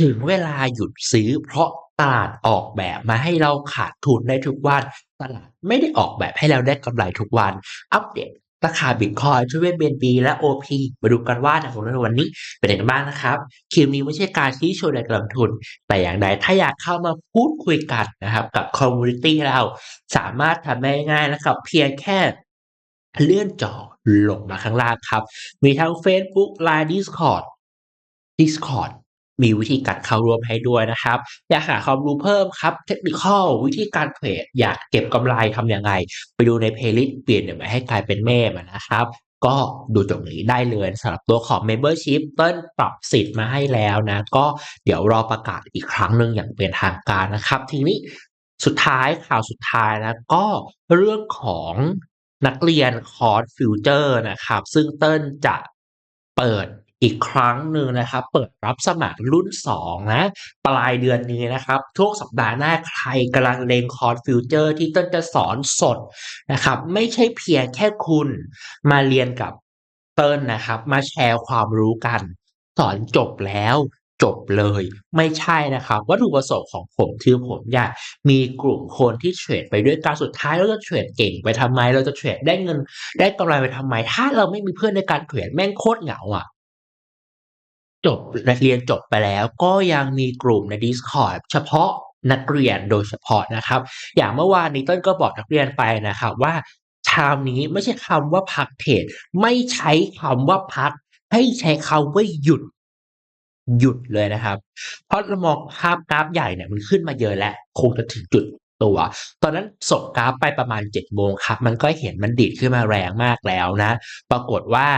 ถึงเวลาหยุดซื้อเพราะตลาดออกแบบมาให้เราขาดทุนได้ทุกวัน ตลาดไม่ได้ออกแบบให้เราได้กำไรทุกวัน อัปเดตราคาบิตคอยน์ TradingBNB และ OP มาดูกันว่าในของเราในวันนี้เป็นยังไงบ้างนะครับ คลิปนี้ไม่ใช่การชี้ชวนในการลงทุน แต่อย่างใดถ้าอยากเข้ามาพูดคุยกันนะครับกับคอมมูนิตี้เราสามารถทำได้ง่ายนะครับ เพียงแค่เลื่อนจอลงมาข้างล่างครับ มีทั้ง Facebook Line Discord Discord มีวิธีการเข้าร่วมให้ด้วยนะครับ อยากหาความรู้เพิ่มครับ เทคนิคอวิธีการเทรดอยากเก็บกำไรทำยังไง ไปดูในเพลย์ลิสต์เปลี่ยนเดี๋ยวมาให้กลายเป็นเมมนะครับก็ดูตรงนี้ได้เลยสำหรับตัวของ Membership เต้นปรับสิทธิ์มาให้แล้วนะ ก็เดี๋ยวรอประกาศอีกครั้งหนึ่งอย่างเป็นทางการนะครับ ทีนี้สุดท้ายข่าวสุดท้ายนะก็เรื่องของนักเรียนคอร์สฟิวเจอร์นะครับ ซึ่งเติ้ลจะเปิด อีกครั้งหนึ่งนะครับ เปิดรับสมัครรุ่น 2 นะ ปลายเดือนนี้นะครับช่วงสัปดาห์หน้าใครกำลังเลงคอร์สฟิวเจอร์ที่เต้นจะสอนสดนะครับ ไม่ใช่เพียงแค่คุณมาเรียนกับเติ้ลนะครับ มาแชร์ความรู้กัน สอนจบแล้วจบเลยไม่ใช่นะครับ วัตถุประสงค์ของผมคือผมอยากมีกลุ่มคนที่เทรดไปด้วยกันสุดท้ายเราจะเทรดเก่งไปทำไม เราจะเทรดได้เงิน ได้กำไรไปทำไม ถ้าเราไม่มีเพื่อนในการเทรดแม่งโคตรเหงาอะ จบเรียนจบไปแล้ว ก็ยังมีกลุ่มใน Discord เฉพาะนักเรียนโดยเฉพาะนะครับ อย่างเมื่อวานนี้ต้นก็บอกนักเรียนไปนะครับว่าเช้านี้ไม่ใช่คำว่าพักเทรดไม่ใช้คำว่าพัก ให้ใช้คำว่าหยุดหยุดเลยนะครับ เพราะเรามองภาพกราฟใหญ่เนี่ยมันขึ้นมาเยอะแล้วคงจะถึงจุดตัว ตอนนั้นส่งกราฟไปประมาณ7โมงครับ มันก็เห็นมันดีดขึ้นมาแรงมากแล้วนะ ปรากฏว่า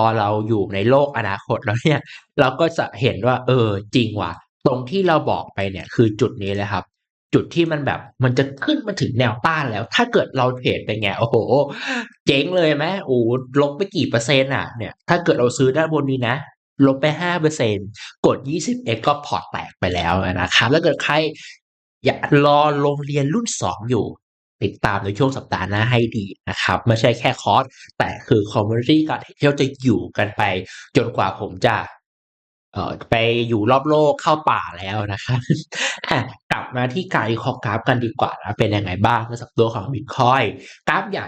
อเราอยู่ในโลกอนาคตแล้วเนี่ย เราก็จะเห็นว่า เออ จริงว่ะ ตรงที่เราบอกไปเนี่ย คือจุดนี้เลยครับ จุดที่มันแบบ มันจะขึ้นมาถึงแนวต้านแล้ว ถ้าเกิดเราเทรดไปไง โอ้โห เจ๊งเลยไหมโอ้ลบไปกี่เปอร์เซ็นต์อะ เนี่ย ถ้าเกิดเราซื้อด้านบนนี้นะ ลบไปห้าเปอร์เซ็นกด 20x ก็พอร์ตแตกไปแล้วนะครับ แล้วเกิดใครอยากรอลงเรียนรุ่น2อยู่ ติดตามในช่วงสัปดาห์หน้าให้ดีนะครับ ไม่ใช่แค่คอร์สแต่คือคอมมูนิตี้การที่เราจะอยู่กันไป จนกว่าผมจะเอ่อไปอยู่รอบโลกเข้าป่าแล้วนะครับอะกลับมาที่การวิเคราะห์กราฟกันดีกว่านะเป็นยังไงบ้างสับตัวของบิตคอยกราฟใหญ่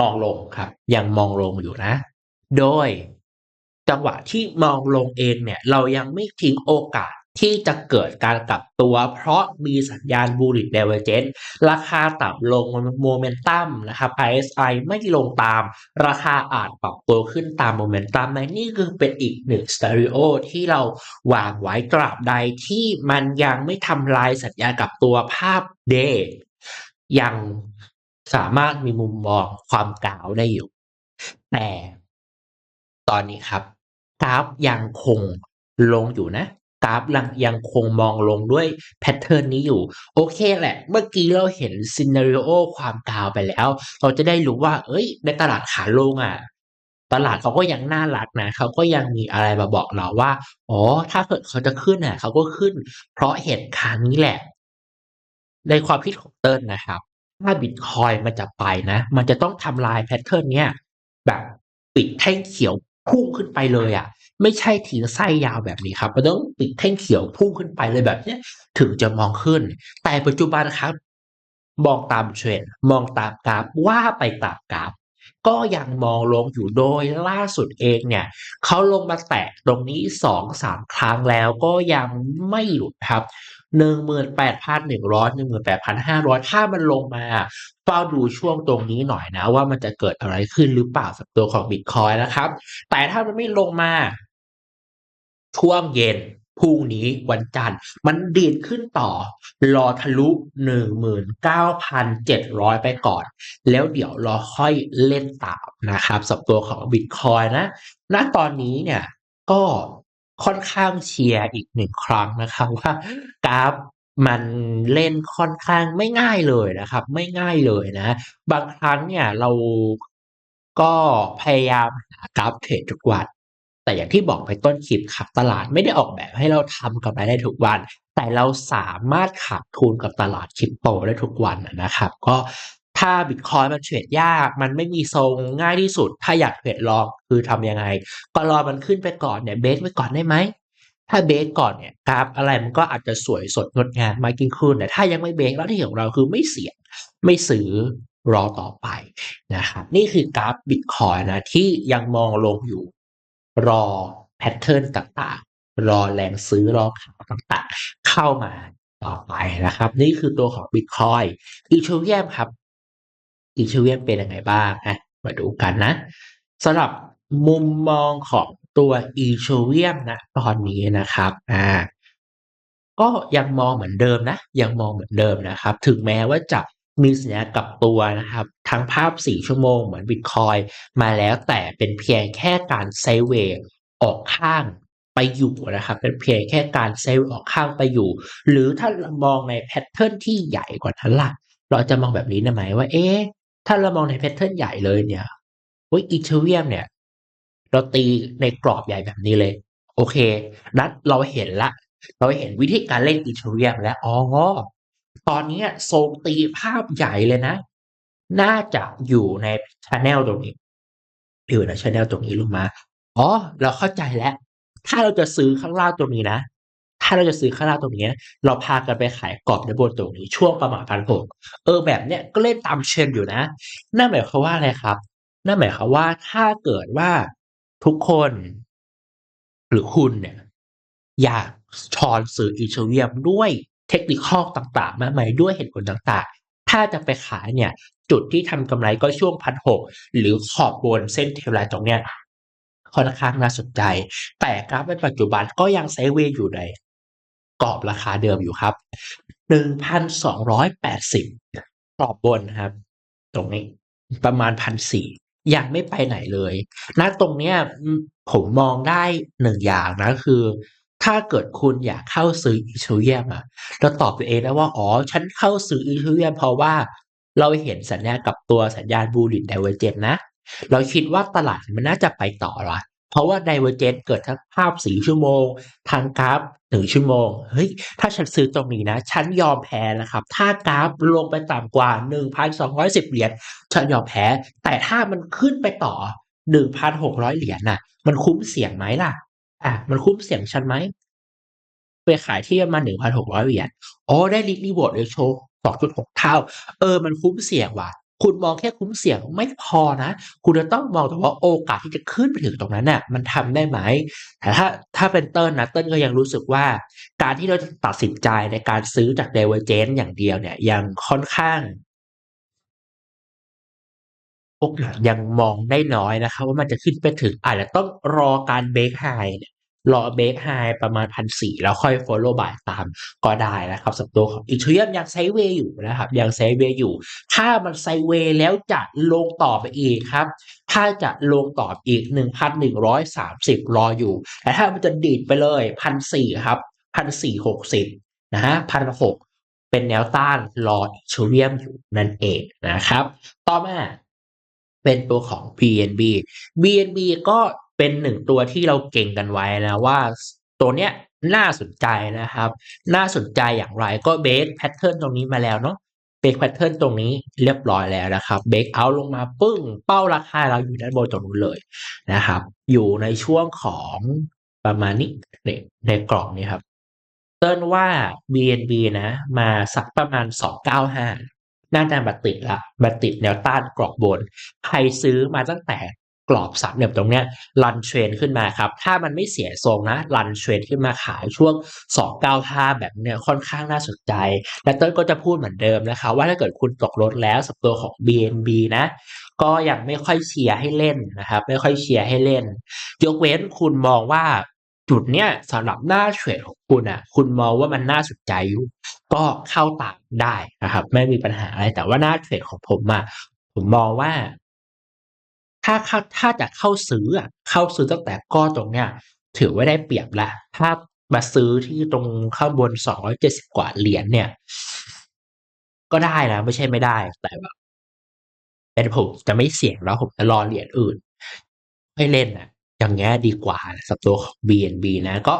มองลงครับ ยังมองลงอยู่นะ โดย จังหวะที่มองลงเองเนี่ย เรายังไม่ทิ้งโอกาส ที่จะเกิดการกลับตัว เพราะมีสัญญาณ bullish divergence ราคาต่ำลงโมเมนตัมนะครับ RSI ไม่ลงตาม ราคาอาจปรับตัวขึ้นตามโมเมนตัมนะนี่คือเป็นอีกหนึ่งสเตอริโอที่เราวางไว้ตราบใดที่มันยังไม่ทำลายสัญญากับตัวภาพเดย์ยังสามารถมีมุมมองความกล่าวได้อยู่ แต่ตอนนี้ครับกราฟยังคงลงอยู่นะ กราฟยังยังคงมองลงด้วยแพทเทิร์นนี้อยู่ โอเคแหละ เมื่อกี้เราเห็นซีนาริโอความกาวไปแล้ว เราจะได้รู้ว่า เอ้ย ในตลาดขาลงอะตลาดเขาก็ยังน่ารักนะเขาก็ยังมีอะไรมาบอกเราว่า อ๋อ ถ้าเกิดเขาจะขึ้นอะเขาก็ขึ้น เพราะเหตุการณ์นี้แหละ ในความคิดของเติ้ลนะครับ ถ้าบิตคอยมันจะไปนะ มันจะต้องทำลายแพทเทิร์นเนี้ยแบบปิดแท่งเขียวพุ่งขึ้นไปเลยอะ ไม่ใช่ทีไส้ยาวแบบนี้ครับมันต้องติดแท่งเขียวพุ่งขึ้นไปเลยแบบนี้ถึงจะมองขึ้น แต่ปัจจุบันครับ มองตามเทรนมองตามกราฟว่าไปตามกราฟก็ยังมองลงอยู่โดยล่าสุดเองเนี่ยเขาลงมาแตะตรงนี้สองสามครั้งแล้วก็ยังไม่หลุดครับ 18,100 18,500ถ้ามันลงมาเฝ้าดูช่วงตรงนี้หน่อยนะ ว่ามันจะเกิดอะไรขึ้นหรือเปล่าสำหรับตัวของบิตคอยนะครับ แต่ถ้ามันไม่ลงมา ช่วงเย็นพรุ่งนี้วันจันทร์ มันดีดขึ้นต่อ รอทะลุ 19,700 ไปก่อน แล้วเดี๋ยวรอค่อยเล่นตามนะครับสำหรับตัวของบิตคอยนะ ณตอนนี้เนี่ยก็ ค่อนข้างเชียร์อีกหนึ่งครั้งนะครับว่ากราฟมันเล่นค่อนข้างไม่ง่ายเลยนะครับ ไม่ง่ายเลยนะ บางครั้งเนี่ยเราก็พยายามหากราฟเทรดทุกวัน แต่อย่างที่บอกไปต้นคลิปครับตลาดไม่ได้ออกแบบให้เราทำกำไรได้ทุกวัน แต่เราสามารถขาดทุนกับตลาด Crypto ได้ทุกวันนะครับ ก็ ถ้าบิตคอยมันเทรดยาก มันไม่มีทรงง่ายที่สุด ถ้าอยากเทรดลองคือทำยังไง ก็รอมันขึ้นไปก่อนเนี่ยเบรกไว้ก่อนได้ไหม ถ้าเบรกก่อนเนี่ยกราฟอะไรมันก็อาจจะสวยสดงดงามมากยิ่งขึ้นแต่ถ้ายังไม่เบรกแล้วที่ของเราคือไม่เสี่ยงไม่ซื้อรอต่อไปนะครับนี่คือกราฟบิตคอยนะที่ยังมองลงอยู่ รอแพทเทิร์นต่างๆ รอแรงซื้อรอขาวต่างๆ เข้ามาต่อไปนะครับ นี่คือตัวของบิตคอยอีเทเรียมครับ อีเทเรียมเป็นยังไงบ้างนะมาดูกันนะสำหรับมุมมองของตัวอีเทเรียมนะตอนนี้นะครับอ่าก็ยังมองเหมือนเดิมนะ ยังมองเหมือนเดิมนะครับ ถึงแม้ว่าจะมีสัญญากับตัวนะครับทั้งภาพ 4 ชั่วโมงเหมือนบิตคอยมาแล้วแต่เป็นเพียงแค่การไซเวย์ออกข้างไปอยู่นะครับ เป็นเพียงแค่การไซเวย์ออกข้างไปอยู่ หรือถ้าเรามองในแพทเทิร์นที่ใหญ่กว่านั้นล่ะ เราจะมองแบบนี้ได้ไหมว่าเอ๊ะ ถ้าเรามองในแพทเทิร์นใหญ่เลยเนี่ยเฮ้ยอีเทเรียมเนี่ย เราตีในกรอบใหญ่แบบนี้เลย โอเคนัดเราเห็นละ เราเห็นวิธีการเล่นอีเทเรียมแล้วอ๋อตอนนี้โซงตีภาพใหญ่เลยนะ น่าจะอยู่ในชาแนลตรงนี้อยู่ในชาแนลตรงนี้ลงมาอ๋อ เราเข้าใจแล้ว ถ้าเราจะซื้อข้างล่างตรงนี้นะ ถ้าเราจะซื้อข้างล่างตรงนี้ เราพากันไปขายกรอบในบนตรงนี้ช่วงประมาณพันหกเออแบบเนี้ยก็เล่นตามเทรนอยู่นะ นั่นหมายความว่าอะไรครับ นั่นหมายความว่าถ้าเกิดว่าทุกคน หรือคุณเนี่ย อยากชอนซื้ออีเทเรียมด้วยเทคนิคข้อต่างๆ มากมายด้วยเหตุผลต่างๆ ถ้าจะไปขายเนี่ย จุดที่ทำกำไรก็ช่วงพันหกหรือขอบบนเส้นเทรลไลน์ตรงเนี้ยค่อนข้างน่าสนใจ แต่กราฟในปัจจุบันก็ยังไซเวย์อยู่ใน กรอบราคาเดิมอยู่ครับ1,280กรอบบนครับ ตรงนี้ประมาณ1,400ยังไม่ไปไหนเลยณตรงเนี้ยผมมองได้หนึ่งอย่างนะคือ ถ้าเกิดคุณอยากเข้าซื้ออีเทเรียมอะเราตอบตัวเองได้ว่า อ๋อ ฉันเข้าซื้ออีเทเรียมเพราะว่าเราเห็นสัญญาณกับตัวสัญญาณ bullish divergence นะ เราคิดว่าตลาดมันน่าจะไปต่อละ เพราะว่า divergence เกิดทั้งภาพ4ชั่วโมง ทางกราฟ1ชั่วโมง เฮ้ย ถ้าฉันซื้อตรงนี้นะ ฉันยอมแพ้นะครับ ถ้ากราฟลงไปต่ำกว่า 1,210 เหรียญ ฉันยอมแพ้ แต่ถ้ามันขึ้นไปต่อ 1,600 เหรียญน่ะ มันคุ้มเสี่ยงไหมล่ะ อะ มันคุ้มเสี่ยงฉันไหม ไปขายที่ประมาณ1,600 เหรียญ อ๋อ ได้ risk reward ratio 2.6เท่า เออ มันคุ้มเสี่ยงว่ะ คุณมองแค่คุ้มเสี่ยงไม่พอนะ คุณจะต้องมองถึงว่าโอกาสที่จะขึ้นไปถึงตรงนั้นน่ะมันทำได้ไหม แต่ถ้าถ้าเป็นเติ้ลนะเติ้ลก็ยังรู้สึกว่า การที่เราจะตัดสินใจในการซื้อจาก divergence อย่างเดียวเนี่ยยังค่อนข้างโอกาสยังมองได้น้อยนะครับว่ามันจะขึ้นไปถึงอาจจะต้องรอการ break high เนี่ย รอ break high ประมาณ1,400แล้วค่อย follow by ตามก็ได้นะครับสำหรับตัวของ Ethereum ยังไซเวย์อยู่นะครับยังไซเวย์อยู่ ถ้ามันไซเวย์แล้วจะลงต่อไปอีกครับถ้าจะลงต่ออีก 1,130 รออยู่ แต่ถ้ามันจะดีดไปเลย1,400ครับ1,460นะฮะ1,600เป็นแนวต้านรอ Ethereum อยู่นั่นเองนะครับ ต่อมาเป็นตัวของ BNB BNB ก็ เป็นหนึ่งตัวที่เราเก่งกันไว้นะว่าตัวเนี้ยน่าสนใจนะครับ น่าสนใจอย่างไรก็เบรกแพทเทิร์นตรงนี้มาแล้วเนาะเบรกแพทเทิร์นตรงนี้เรียบร้อยแล้วนะครับเบรกเอาลงมาปึ้งเป้าราคาเราอยู่ด้านบนตรงนู้นเลยนะครับ อยู่ในช่วงของประมาณนี้ในในกรอบนี้ครับ เติ้ลว่า BNB นะ มาสักประมาณ 295น่าจะมาติดละมาติดแนวต้านกรอบบน ใครซื้อมาตั้งแต่ กรอบสามเหลี่ยมตรงเนี้ยรันเทรนขึ้นมาครับ ถ้ามันไม่เสียทรงนะรันเทรนขึ้นมาขายช่วง 295 แบบเนี้ยค่อนข้างน่าสนใจ และเต้นก็จะพูดเหมือนเดิมนะคะว่าถ้าเกิดคุณตกรถแล้วสับตัวของ BNB นะก็ยังไม่ค่อยเชียร์ให้เล่นนะครับ ไม่ค่อยเชียร์ให้เล่น ยกเว้นคุณมองว่าจุดเนี้ยสำหรับหน้าเทรดของคุณอะ คุณมองว่ามันน่าสนใจอยู่ ก็เข้าตามได้นะครับ ไม่มีปัญหาอะไรแต่ว่าหน้าเทรดของผมอะผมมองว่า ถ้าเข้าถ้าจะเข้าซื้ออะเข้าซื้อตั้งแต่ก้อนตรงเนี้ยถือว่าได้เปรียบแล้วถ้ามาซื้อที่ตรงข้างบน270กว่าเหรียญเนี่ย ก็ได้นะไม่ใช่ไม่ได้แต่แบบเป็นผมจะไม่เสี่ยงแล้วผมจะรอเหรียญอื่นให้เล่นน่ะอย่างเงี้ยดีกว่าสำหรับตัวของ BNB นะก็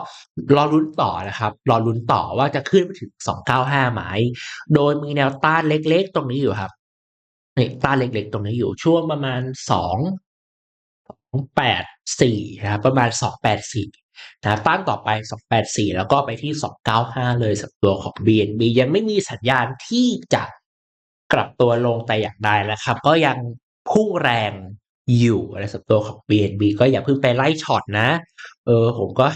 รอลุ้นต่อนะครับ รอลุ้นต่อว่าจะขึ้นไปถึง 295ไหมโดยมีแนวต้านเล็กๆ ตรงนี้อยู่ครับ นี่ต้านเล็กๆตรงนี้อยู่ช่วงประมาณ2 284นะครับประมาณสองแปดสี่นะต้านต่อไป 284 แล้วก็ไปที่ 295 เลยสำหรับตัวของ BNB ยังไม่มีสัญญาณที่จะกลับตัวลงแต่อย่างใดนะครับ ก็ยังพุ่งแรง อยู่ในสำหรับตัวของ BNB ก็อย่าเพิ่งไปไล่ช็อตนะ เออผมก็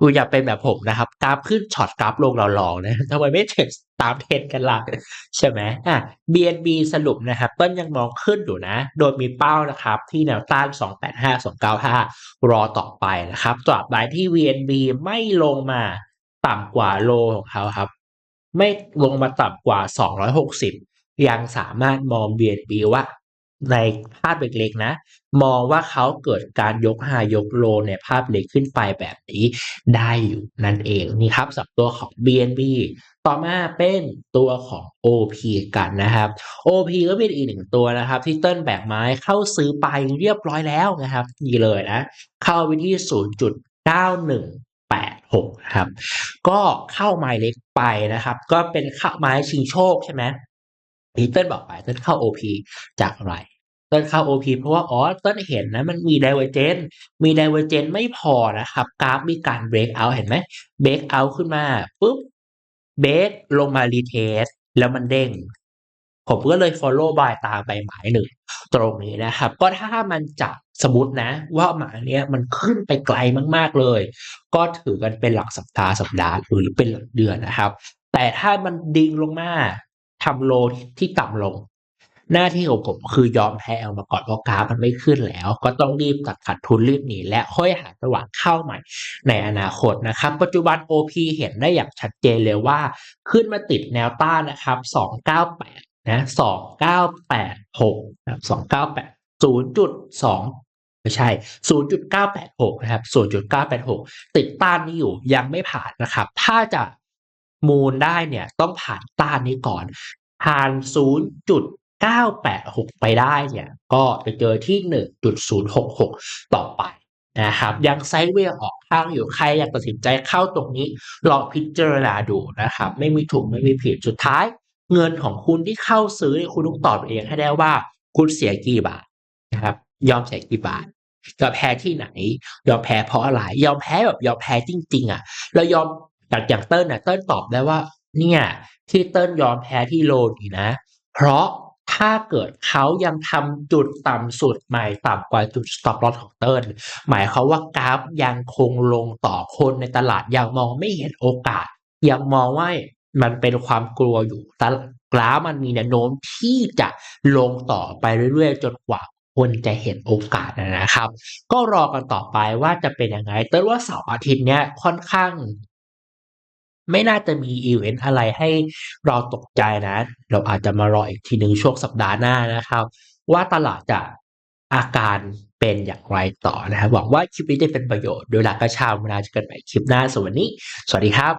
คุณอย่าเป็นแบบผมนะครับกราฟขึ้นช็อตกราฟลงหล่อๆนะทำไมไม่เทรดตามเทรนด์กันล่ะใช่ไหมอะ BNB สรุปนะครับต้นยังมองขึ้นอยู่นะ โดยมีเป้านะครับที่แนวต้าน 285 295 รอต่อไปนะครับตราบใดที่ VNB ไม่ลงมาต่ำกว่าโลของเขาครับ ไม่ลงมาต่ำกว่า 260 ยังสามารถมอง BNB ว่า ในภาพเล็กๆนะ มองว่าเขาเกิดการยกหายกโลในภาพเล็กขึ้นไปแบบนี้ได้อยู่นั่นเองนี่ครับสับตัวของ BNB ต่อมาเป็นตัวของ OP กันนะครับ OP ก็เป็นอีกหนึ่งตัวนะครับ ที่เติ้ลแบกไม้เข้าซื้อไปเรียบร้อยแล้วนะครับนี่เลยนะ เข้าไปที่ 0.9186นะครับ ก็เข้าไม้เล็กไปนะครับ ก็เป็นเข้าไม้ชิงโชคใช่ไหม ที่เติ้ลบอกไปเติ้ลเข้า OP จากอะไรเติ้ลเข้า OP เพราะว่าอ๋อเติ้ลเห็นนะมันมี divergence มี divergence ไม่พอนะครับ กราฟมีการ break out เห็นไหม break out ขึ้นมาปุ๊บ break ลงมา retest แล้วมันเด้ง ผมก็เลย follow by ตามไปหมายหนึ่งตรงนี้นะครับ ก็ถ้ามันจะสมมตินะ ว่าหมายเนี้ยมันขึ้นไปไกลมากๆเลย ก็ถือกันเป็นหลักสัปดาห์สัปดาห์หรือเป็นหลักเดือนนะครับ แต่ถ้ามันดิ่งลงมา ทำโลที่ต่ำลง หน้าที่ของผมคือยอมแพ้เอามาก่อนเพราะกราฟมันไม่ขึ้นแล้ว ก็ต้องรีบตัดขาดทุนรีบหนีและค่อยหาจังหวะเข้าใหม่ ในอนาคตนะครับ ปัจจุบัน OP เห็นได้อย่างชัดเจนเลยว่า ขึ้นมาติดแนวต้านนะครับ 298 นะ2986นะครับ298 0.2ไม่ใช่ 0.986 นะครับ 0.986 ติดต้านนี้อยู่ยังไม่ผ่านนะครับ ถ้าจะ มูลได้เนี่ยต้องผ่านต้านนี้ก่อน ผ่าน 0.986 ไปได้เนี่ยก็จะเจอที่ 1.066 ต่อไปนะครับยังไซด์เวย์ออกข้างอยู่ใครอยากตัดสินใจเข้าตรงนี้ลองพิจารณาดูนะครับไม่มีถูกไม่มีผิดสุดท้าย เงินของคุณที่เข้าซื้อเนี่ยคุณต้องตอบเองให้ได้ว่าคุณเสียกี่บาทนะครับยอมเสียกี่บาทยอมแพ้ที่ไหน ยอมแพ้เพราะอะไร ยอมแพ้แบบยอมแพ้จริง ๆ อะแล้วยอม จากอย่างเติ้ลน่ะเติ้ลตอบได้ว่า เนี่ยที่เติ้ลยอมแพ้ที่โลนี่นะ เพราะถ้าเกิดเขายังทำจุดต่ำสุดใหม่ต่ำกว่าจุด stop loss ของเติ้ลหมายความว่ากราฟยังคงลงต่อคนในตลาดยังมองไม่เห็นโอกาส ยังมองว่ามันเป็นความกลัวอยู่แต่กราฟมันมีแนวโน้มที่จะลงต่อไปเรื่อยๆ จนกว่าคนจะเห็นโอกาสนะครับ ก็รอกันต่อไปว่าจะเป็นยังไง เติ้ลว่าเสาร์อาทิตย์เนี้ยค่อนข้าง ไม่น่าจะมีอีเวนต์อะไรให้เราตกใจนะ เราอาจจะมารออีกทีหนึ่งช่วงสัปดาห์หน้านะครับ ว่าตลาดจะอาการเป็นอย่างไรต่อนะครับหวังว่าคลิปนี้จะเป็นประโยชน์โดยหลักกระชาวเวลาจะกันใหม่คลิปหน้าสวัสดีสวัสดีครับ